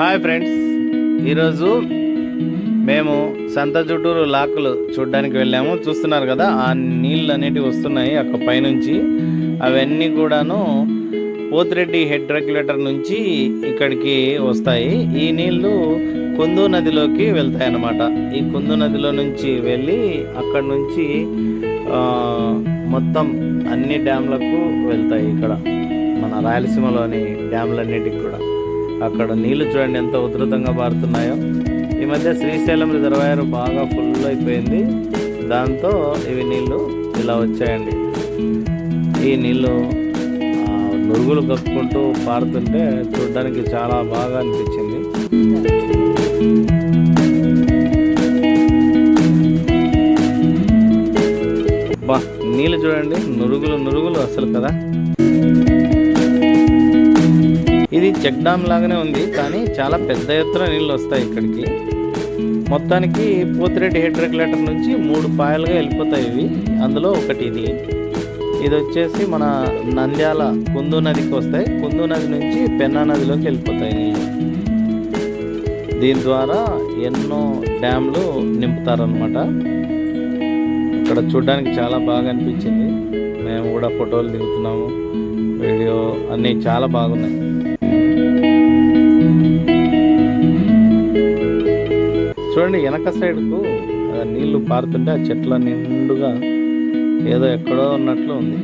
Hi friends ఈరోజు మేము సంత చుట్టూరు లాకులు చూడడానికి వెళ్ళాము. చూస్తున్నారు కదా ఆ నీళ్ళు అనేటివి వస్తున్నాయి అక్కడ పైనుంచి. అవన్నీ కూడాను పోతిరెడ్డి హెడ్ రెగ్యులేటర్ నుంచి ఇక్కడికి వస్తాయి. ఈ నీళ్ళు కుందు నదిలోకి వెళ్తాయి అన్నమాట ఈ కుందు నదిలో నుంచి వెళ్ళి అక్కడ నుంచి మొత్తం అన్ని డ్యామ్లకు వెళ్తాయి ఇక్కడ. మన రాయలసీమలోని డ్యామ్లన్నిటికి కూడా. అక్కడ నీళ్ళు చూడండి ఎంత ఉధృతంగా పారుతున్నాయో. ఈ మధ్య శ్రీశైలం రిజర్వాయర్ బాగా ఫుల్ అయిపోయింది. దాంతో ఇవి నీళ్ళు ఇలా వచ్చాయండి. ఈ నీళ్ళు నురుగులు కప్పుకుంటూ పారుతుంటే చూడడానికి చాలా బాగా అనిపించింది. బా నీళ్ళు చూడండి నురుగులు నురుగులు అసలు కదా. ఇది చెక్ డామ్ లాగానే ఉంది కానీ చాలా పెద్ద ఎత్తున నీళ్ళు వస్తాయి ఇక్కడికి. మొత్తానికి పోతిరెడ్డి హెడ్ రెగ్యులేటర్ నుంచి మూడు పాయలుగా వెళ్ళిపోతాయి ఇవి. అందులో ఒకటి ఇది. ఇది వచ్చేసి మన నంద్యాల కుందు నదికి వస్తాయి. కుందు నది నుంచి పెన్నా నదిలోకి వెళ్ళిపోతాయి నీళ్ళు. దీని ద్వారా ఎన్నో డ్యామ్లు నింపుతారనమాట ఇక్కడ చూడడానికి చాలా బాగా అనిపించింది. మేము కూడా ఫోటోలు దిగుతున్నాము. వీడియో అన్నీ చాలా బాగున్నాయి. చూడండి వెనక సైడ్కు నీళ్ళు పారుతుంటే ఆ చెట్ల నిండుగా ఏదో ఎక్కడో ఉన్నట్లు ఉంది.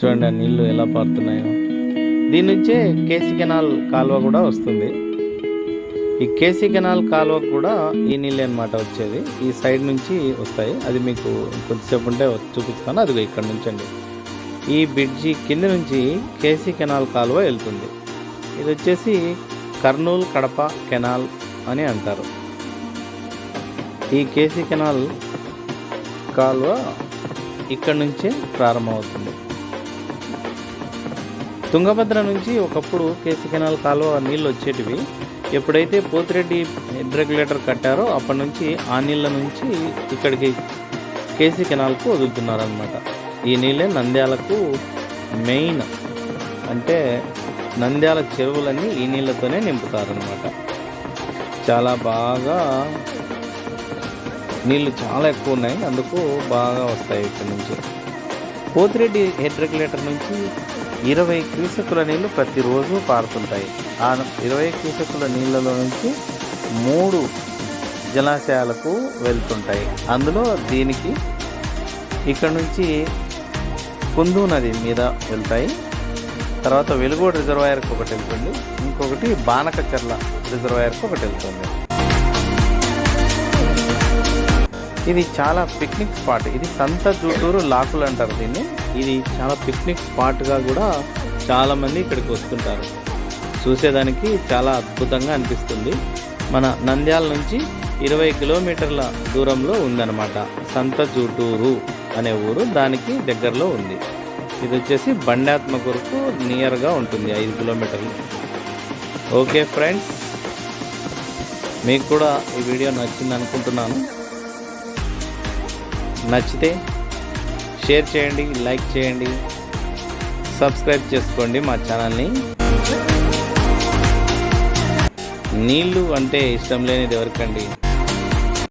చూడండి ఆ నీళ్ళు ఎలా పారుతున్నాయో. దీని నుంచే కేసీ కెనాల్ కాలువ కూడా వస్తుంది. ఈ కేసీ కెనాల్ కాలువ కూడా ఈ నీళ్ళే అనమాట వచ్చేది. ఈ సైడ్ నుంచి వస్తాయి. అది మీకు కొద్దిసేపు ఉంటే చూపిస్తాను. అది ఇక్కడ నుంచి అండి. ఈ బ్రిడ్జి కింద నుంచి కేసీ కెనాల్ కాలువ వెళ్తుంది. ఇది వచ్చేసి కర్నూలు కడప కెనాల్ అని అంటారు. ఈ కేసీ కెనాల్ కాలువ ఇక్కడ నుంచే ప్రారంభమవుతుంది. తుంగభద్ర నుంచి ఒకప్పుడు కేసీ కెనాల్ కాలువ నీళ్ళు వచ్చేటివి. ఎప్పుడైతే పోతిరెడ్డి హెడ్ రెగ్యులేటర్ కట్టారో అప్పటి నుంచి ఆ నీళ్ళ నుంచి ఇక్కడికి కేసీ కెనాల్కు వదులుతున్నారనమాట ఈ నీళ్ళే నంద్యాలకు మెయిన్ అంటే నంద్యాల చెరువులన్నీ ఈ నీళ్ళతోనే నింపుతారనమాట చాలా బాగా నీళ్ళు చాలా ఎక్కువ ఉన్నాయి. అందుకు బాగా వస్తాయి ఇక్కడ నుంచి. పోతిరెడ్డి హెడ్ రెగ్యులేటర్ నుంచి ఇరవై క్యూసెక్కుల నీళ్ళు ప్రతిరోజు పారుతుంటాయి. ఆ ఇరవై క్యూసెక్కుల నీళ్ళలో నుంచి మూడు జలాశయాలకు వెళ్తుంటాయి. అందులో దీనికి ఇక్కడ నుంచి కుందు నది మీద వెళ్తాయి. తర్వాత వెలుగోడు రిజర్వాయర్కి ఒకటి వెళ్తుంది. ఇంకొకటి బానకచర్ల రిజర్వాయర్కి ఒకటి వెళ్తుంది. ఇది చాలా పిక్నిక్ స్పాట్ ఇది సంత జూటూరు లాకులు అంటారు దీన్ని. ఇది చాలా పిక్నిక్ స్పాట్గా కూడా చాలామంది ఇక్కడికి వస్తుంటారు. చూసేదానికి చాలా అద్భుతంగా అనిపిస్తుంది. మన నంద్యాల నుంచి ఇరవై కిలోమీటర్ల దూరంలో ఉందన్నమాట సంత జూటూరు అనే ఊరు. దానికి దగ్గరలో ఉంది. ఇది వచ్చేసి బండాత్మకూరుకు నియర్గా ఉంటుంది ఐదు కిలోమీటర్లు. ఓకే ఫ్రెండ్స్ మీకు కూడా ఈ వీడియో నచ్చింది అనుకుంటున్నాను. నచ్చితే షేర్ చేయండి లైక్ చేయండి సబ్స్క్రైబ్ చేసుకోండి మా ఛానల్ని. నీళ్ళు అంటే ఇష్టం లేనిది ఎవరికండి?